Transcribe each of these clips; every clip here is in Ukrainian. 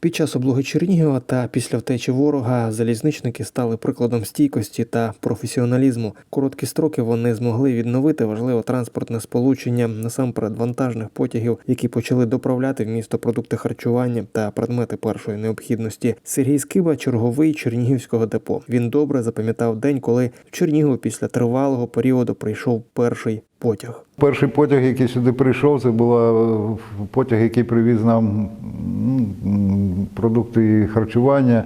Під час облоги Чернігова та після втечі ворога залізничники стали прикладом стійкості та професіоналізму. Короткі строки вони змогли відновити важливе транспортне сполучення насамперед вантажних потягів, які почали доправляти в місто продукти харчування та предмети першої необхідності. Сергій Скиба, черговий чернігівського депо. Він добре запам'ятав день, коли в Чернігово після тривалого періоду прийшов перший потяг. Перший потяг, який сюди прийшов, це був е, потяг, який привіз нам продукти харчування,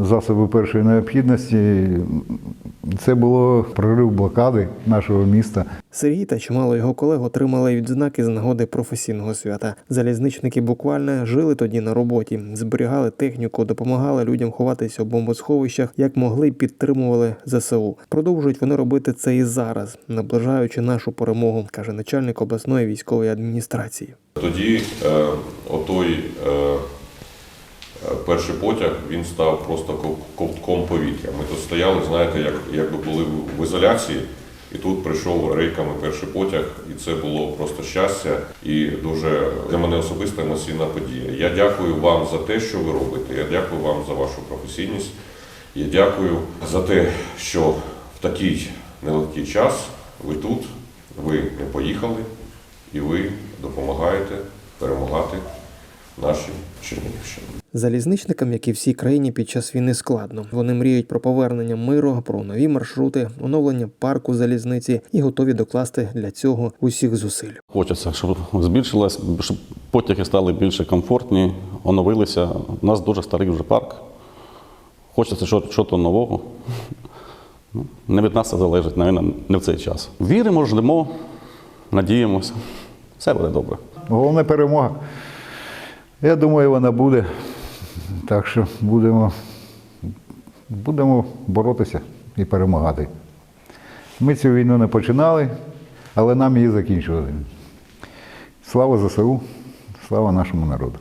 засоби першої необхідності. Це було прорив блокади нашого міста. Сергій та чимало його колег отримали відзнаки з нагоди професійного свята. Залізничники буквально жили тоді на роботі, зберігали техніку, допомагали людям ховатися у бомбосховищах, як могли підтримували ЗСУ. Продовжують вони робити це і зараз, наближаючи нашу перемогу, каже начальник обласної військової адміністрації. Тоді е, отой е, перший потяг він став просто ков- ковтком повітря. Ми тут стояли, знаєте, як, якби були в- ізоляції, і тут прийшов рейками перший потяг, і це було просто щастя і дуже для мене особиста емоційна подія. Я дякую вам за те, що ви робите. Я дякую вам за вашу професійність. Я дякую за те, що в такий нелегкий час ви тут, ви не поїхали, і ви допомагаєте перемагати Чернігівщині. Залізничникам, як і всій країні, під час війни складно. Вони мріють про повернення миру, про нові маршрути, оновлення парку залізниці і готові докласти для цього усіх зусиль. Хочеться, щоб збільшилось, щоб потяги стали більше комфортні, оновилися. У нас дуже старий вже парк. Хочеться щось нового. Ну, Не від нас це залежить, навіть не в цей час. Віримо, ждемо, надіємося. Все буде добре. Головне перемога. Я думаю, вона буде. Так що будемо, будемо боротися і перемагати. Ми цю війну не починали, але нам її закінчували. Слава ЗСУ, слава нашому народу.